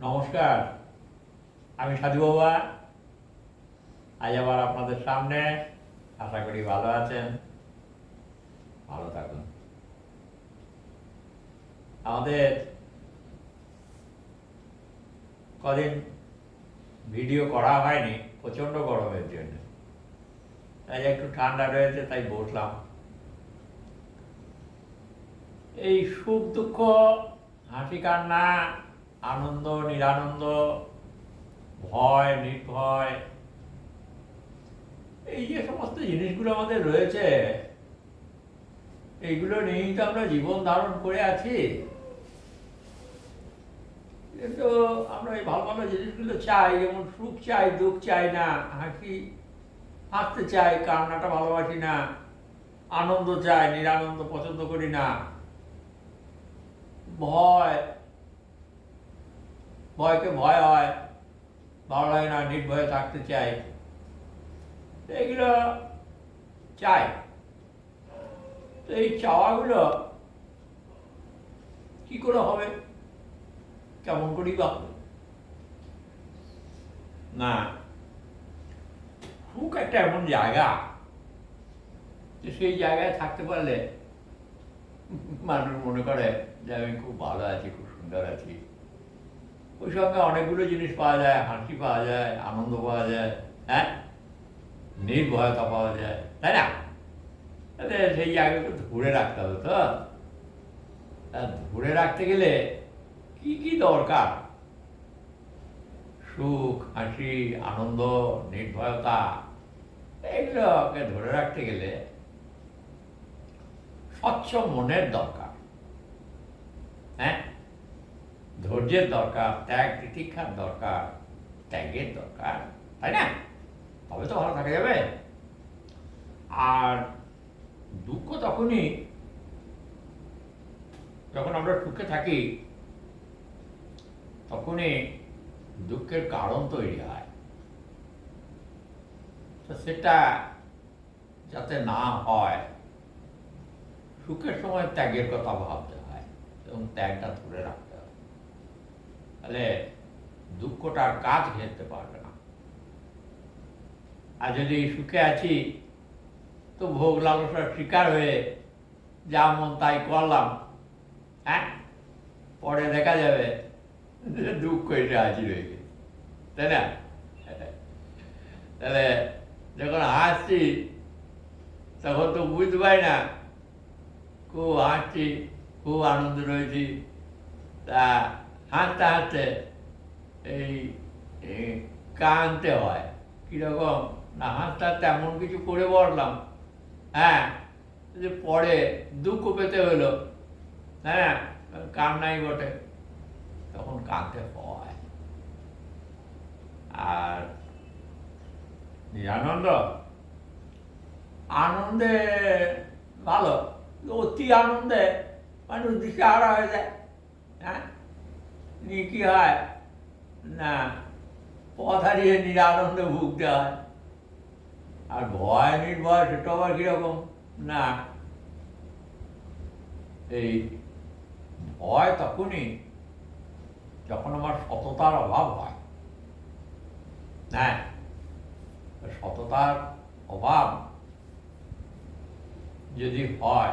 নমস্কার, আমি সাধু বাবা। আজ আবার আপনাদের সামনে, আশা করি ভালো আছেন। ভালো থাকুন। আমাদের কদিন ভিডিও করা হয়নি, প্রচণ্ড গরমের জন্য। তাই একটু ঠান্ডা রয়েছে, তাই বসলাম। এই সুখ দুঃখ, হাসি কান্না আনন্দ, নিরানন্দ, ভয়, নির্ভয়। এই যে সমস্ত জিনিসগুলো আমাদের রয়েছে, এইগুলো নিয়েই তো আমরা জীবন ধারণ করে আছি। কিন্তু আমরা এই ভালো ভালো জিনিসগুলো চাই, যেমন সুখ চাই, দুঃখ চাই না, হাসি, হাসতে চাই, কান্নাটা ভালোবাসি না, আনন্দ চাই, নিরানন্দ পছন্দ করি না, ভয় ভয়কে ভয় হয় ভালো লাগে না নির্ভয়ে থাকতে চাই। এগুলো চাই। তো এই চাওয়াগুলো কি করে হবে? কেমন করেই বা? হবে? না। সুখ একটা এমন জায়গা যে সেই জায়গায় থাকতে পারলে মানুষ মনে করে যে আমি খুব ভালো আছি খুব সুন্দর আছি। ওই সঙ্গে অনেকগুলো জিনিস পাওয়া যায়, হাসি পাওয়া যায়, আনন্দ পাওয়া যায় হ্যাঁ? নির্ভয়তা পাওয়া যায়, তাই না? তাহলে সেই জায়গাকে ধরে রাখতে হবে তো। ধরে রাখতে গেলে কি কি দরকার? সুখ, হাসি, আনন্দ, নির্ভয়তা এগুলোকে ধরে রাখতে গেলে স্বচ্ছ মনের দরকার হ্যাঁ ধৈর্যের দরকার, ত্যাগ তিতিক্ষার দরকার, ত্যাগের দরকার, তাই না? তবে তো ভালো থাকা যাবে। আর দুঃখ তখনই, যখন আমরা সুখে থাকি, তখনই দুঃখের কারণ তৈরি হয়। তো সেটা যাতে না হয়, সুখের সময় ত্যাগের কথা ভাবতে হয় এবং ত্যাগটা ধরে রাখতে তাহলে দুঃখটা আর কাজ ঘেরতে পারবে না। আর যদি সুখে আছি, তো ভোগ লালসার শিকার হয়ে যা মন তাই করলাম হ্যাঁ? পরে দেখা যাবে দুঃখ এসে হাজির হয়ে গেছে। তাই না? তাহলে যখন হাসছি, তখন তো বুঝতে পারি না, খুব হাসছি, খুব আনন্দ রয়েছি। তা হাসতে হাসতে এই কানতে হয়। কীরকম? না হাসতে হাসতে এমন কিছু করে বললাম। হ্যাঁ যে পরে দুঃখ পেতে হলো। হ্যাঁ কান্নাই বটে। তখন কাঁদতে হয়। আর নিরানন্দ আনন্দে? ভালো। অতি আনন্দে মানুষ দিশে হারা হয়ে যায়। হ্যাঁ? নিয়ে কি হয়? না। পথ হারিয়ে নিরানন্দে ভুগতে হয়। আর ভয় নির্ভয়, সেটা আবার কীরকম? না। এই ভয় তখনই যখন আমার সততার অভাব হয়। হ্যাঁ সততার অভাব যদি হয়,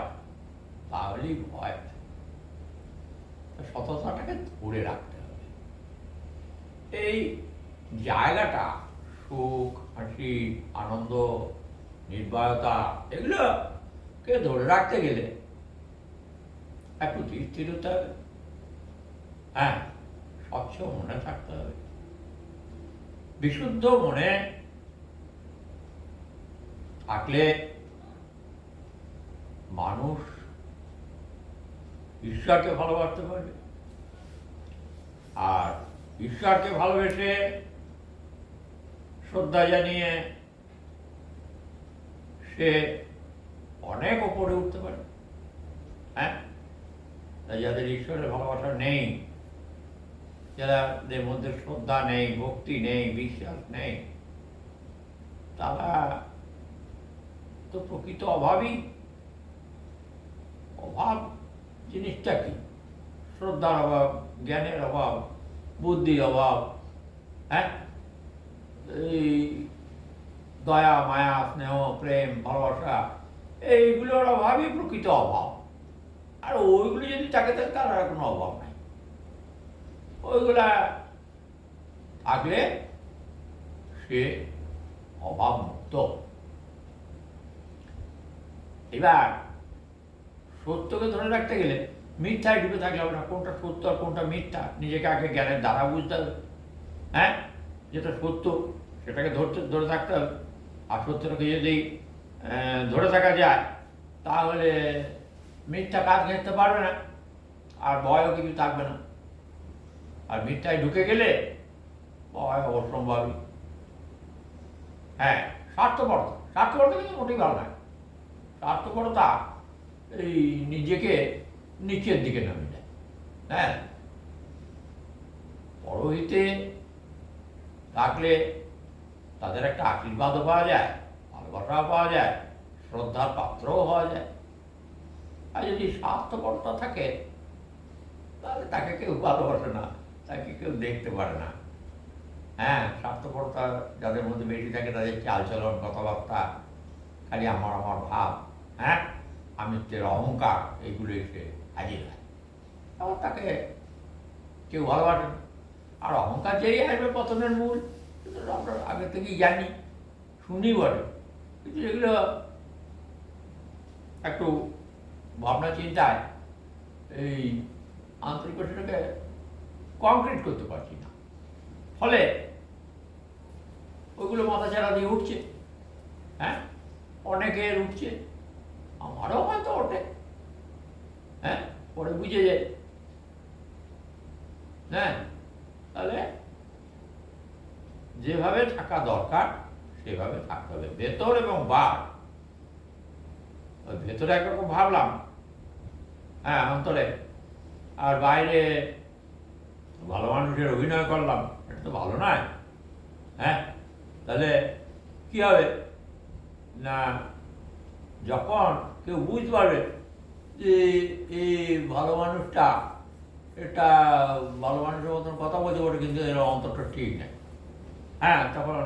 তাহলেই ভয়। সততাটাকে ধরে রাখতে হবে। এই জায়গাটা সুখ, হাসি, আনন্দ, নির্ভয়তা, এগুলোকে ধরে রাখতে গেলে একটু স্থির হতে হবে। হ্যাঁ স্বচ্ছ মনে থাকতে হবে। বিশুদ্ধ মনে থাকলে মানুষ ঈশ্বরকে ভালোবাসতে পারবে। আর ঈশ্বরকে ভালোবেসে শ্রদ্ধা জানিয়ে সে অনেক ওপরে উঠতে পারে। হ্যাঁ? তাই যাদের ঈশ্বরের ভালোবাসা নেই যাদের মধ্যে শ্রদ্ধা নেই, ভক্তি নেই, বিশ্বাস নেই, তারা তো প্রকৃত অভাবই। অভাব জিনিসটা কি? শ্রদ্ধার অভাব, জ্ঞানের অভাব, বুদ্ধির অভাব হ্যাঁ? এই দয়া, মায়া, স্নেহ, প্রেম, ভালোবাসা, এইগুলোর অভাবই প্রকৃত অভাব। আর ওইগুলো যদি থাকে তাহলে তার আর কোনো অভাব নাই। ওইগুলা থাকলে সে অভাব মুক্ত এবার সত্যকে ধরে রাখতে গেলে মিথ্যায় ডুবে থাকলে হবে না, কোনটা সত্য আর কোনটা মিথ্যা, নিজেকে আগে জ্ঞানের দ্বারা বুঝতে হবে। হ্যাঁ? যেটা সত্য, সেটাকে ধরতে, ধরে থাকতে হবে। আর সত্যটাকে যদি ধরে থাকা যায়, তাহলে মিথ্যা কাজ ঘেঁচতে পারবে না, আর ভয়ও কিছু থাকবে না। আর মিথ্যায় ঢুকে গেলে ভয় অসম্ভাবী। হ্যাঁ স্বার্থপরতা স্বার্থপরতা কিন্তু মোটেই ভালো নয়। স্বার্থপরতা এই নিজেকে নিচের দিকে নামিয়ে দেয়। হ্যাঁ? পরহিতে থাকলে তাদের একটা আশীর্বাদও পাওয়া যায়, ভালোবাসাও পাওয়া যায়, শ্রদ্ধার পাত্রও হওয়া যায়। আর যদি স্বার্থপরতা থাকে, তাহলে তাকে কেউ ভালোবাসে না, তাকে কেউ দেখতে পারে না। হ্যাঁ স্বার্থপরতা যাদের মধ্যে বেশি থাকে, তাদের চালচলন, কথাবার্তা, খালি আমার আমার ভাব হ্যাঁ? আমিত্বের অহংকার এইগুলো এসে হাজির হয়। তখন তাকে কেউ ভালোবাসে। আর অহংকার যেই আসবে পতনের মূল আমরা আগে থেকেই জানি শুনি বলে কিন্তু এগুলো একটু ভাবনা চিন্তায় এই আন্তরিকতাটাকে কংক্রিট করতে পারছি না। ফলে ওইগুলো মাথা ছাড়া দিয়ে উঠছে হ্যাঁ? অনেকের উঠছে। আমারও হয়তো ওঠে। হ্যাঁ? পরে বুঝে যায়। হ্যাঁ? তাহলে যেভাবে থাকা দরকার, সেভাবে থাকতে হবে। ভেতর এবং বার। ভেতরে একরকম ভাবলাম। হ্যাঁ অন্তরে। আর বাইরে ভালো মানুষের অভিনয় করলাম। এটা তো ভালো নয়। হ্যাঁ? তাহলে কি হবে? না, যখন কেউ বুঝতে পারবে যে এই ভালো মানুষটা এটা ভালো মানুষের মতন কথা বলতে পারে, কিন্তু এর অন্তরটা ঠিক নেই হ্যাঁ তখন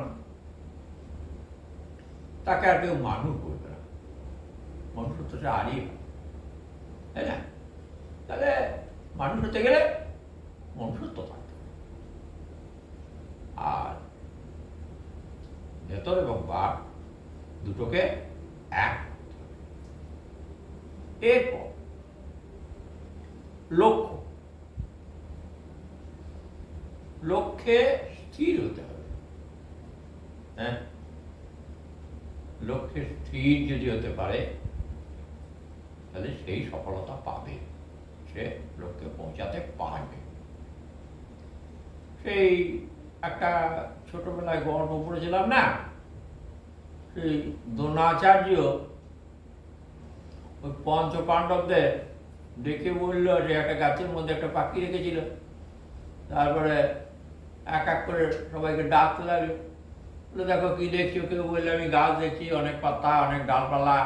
তাকে আর কেউ মানুষ বলবে না মনুষ্যত্বটা হারিয়ে। তাই না তাহলে মানুষ হতে গেলে মনুষ্যত্ব থাকতে। আর ভেতর এবং বার দুটোকে এক। এরপর লক্ষ্য। লক্ষ্যে স্থির হতে হবে। হ্যাঁ? লক্ষ্যে স্থির যদি হতে পারে, তাহলে সেই সফলতা পাবে। সে লক্ষ্যে পৌঁছাতে পারবে। সেই একটা ছোটবেলায় গল্প পড়েছিলাম না? সেই দ্রোণাচার্য ওই পঞ্চ পাণ্ডবদের ডেকে বলল যে একটা গাছের মধ্যে একটা পাখি রেখেছিল। তারপরে এক এক করে সবাইকে ডাকতে লাগল। বলে, দেখো কি দেখছ? কেউ বললে, আমি গাছ দেখছি, অনেক পাতা, অনেক ডালপালা।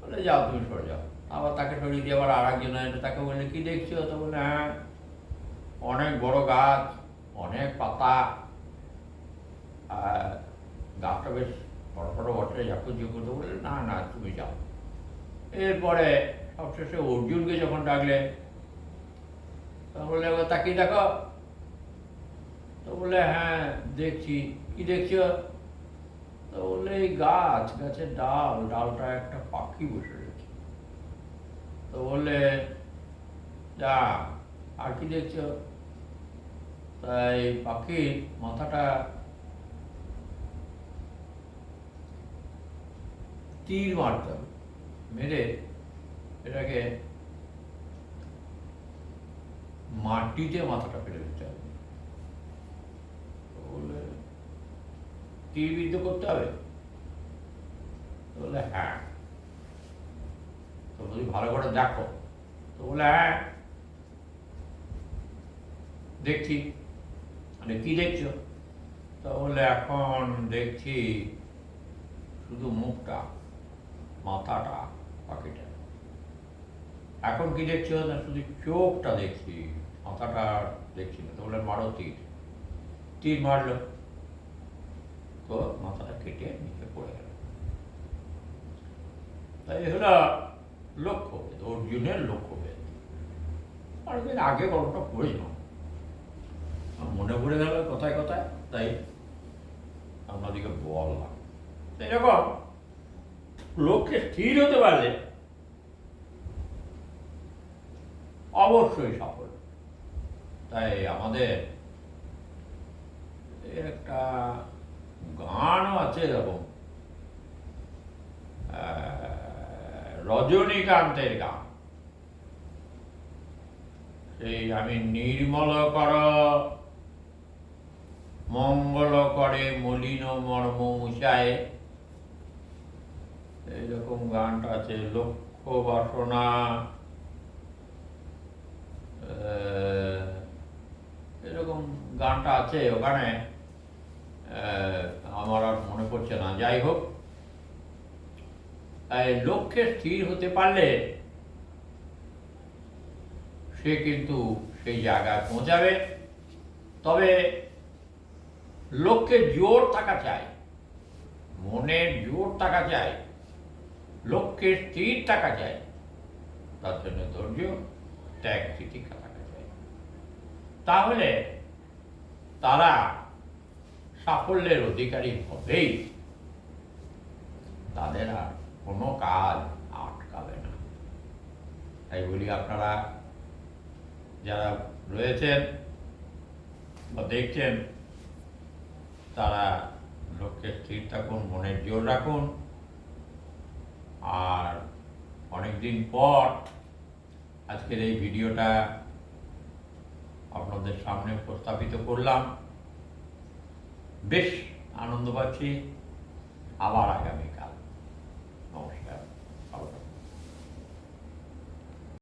বলে, যাও তুমি সরে যাও। আবার তাকে সরিয়ে দিয়ে আবার আর একজন তাকে বললে, কি দেখছ? তো বলে হ্যাঁ অনেক বড় গাছ, অনেক পাতা। গাছটা বেশ বড় বড় বটে, ঝাঁকুর ঝুঁকুর। তো বললে, না না, তুমি যাও। এরপরে সবশেষে অর্জুনকে যখন ডাকলে বললে "এবার তাকিয়ে দেখো। তো বললে হ্যাঁ দেখছি। কি দেখছ? তো বললে, এই গাছ, গাছের ডাল, ডালটা একটা পাখি বসে রয়েছে। তো বললে, যা, আর কি দেখছ? তাই পাখির মাথাটা তীর মারতে হবে। মেরে এটাকে মাটিতে মাথাটা ফেলে দিতে হবে। তো বললে তীর বিদ্ধ করতে হবে? তো বললে হ্যাঁ। তো বলি ভালো করে দেখো তো বলে হ্যাঁ। দেখছি। মানে কি দেখছ? তো বললে এখন দেখছি শুধু মুখটা, মাথাটা। এখন কি দেখছি না শুধু চোখটা দেখছি, মাথাটা দেখছি না। তো বললেন, মারো তীর। তীর মারলো। তো মাথাটা কেটে নিচে পড়ে গেল। তাই এ হলো লক্ষ্যভেদ, অর্জুনের লক্ষ্যভেদ। অনেকদিন আগে গল্পটা পড়েছিলাম। মনে পড়ে গেল কোথায় কোথায়, তাই আপনাদেরকে বললাম। এরকম লক্ষ্যে স্থির হতে পারলে অবশ্যই সফল। তাই আমাদের একটা গানও আছে এরকম। রজনীকান্তের গান। সেই আমি নির্মল কর, মঙ্গল করে মলিন মর্ম মুছায় এইরকম গানটা আছে, লক্ষ্য বাসনা। এরকম গানটা আছে ওখানে। আমার আর মনে পড়ছে না। যাই হোক লক্ষ্যে স্থির হতে পারলে সে কিন্তু সেই জায়গায় পৌঁছাবে। তবে লক্ষ্যে জোর থাকা চাই মনের জোর থাকা চাই লক্ষ্যে স্থির থাকা চাই, তার জন্য ধৈর্য। ত্যাগ তিতিক্ষা থাকা চাই তাহলে তারা সাফল্যের অধিকারী হবেই। তাদের আর কোনো কাজ আটকাবে না। তাই বলি আপনারা, যারা রয়েছেন বা দেখছেন, তারা লক্ষ্যে স্থির থাকুন, মনের জোর রাখুন। আর অনেকদিন পর আজকের এই ভিডিওটা আপনাদের সামনে উপস্থাপিত করলাম। বেশ আনন্দ পাচ্ছি। আবার আগামী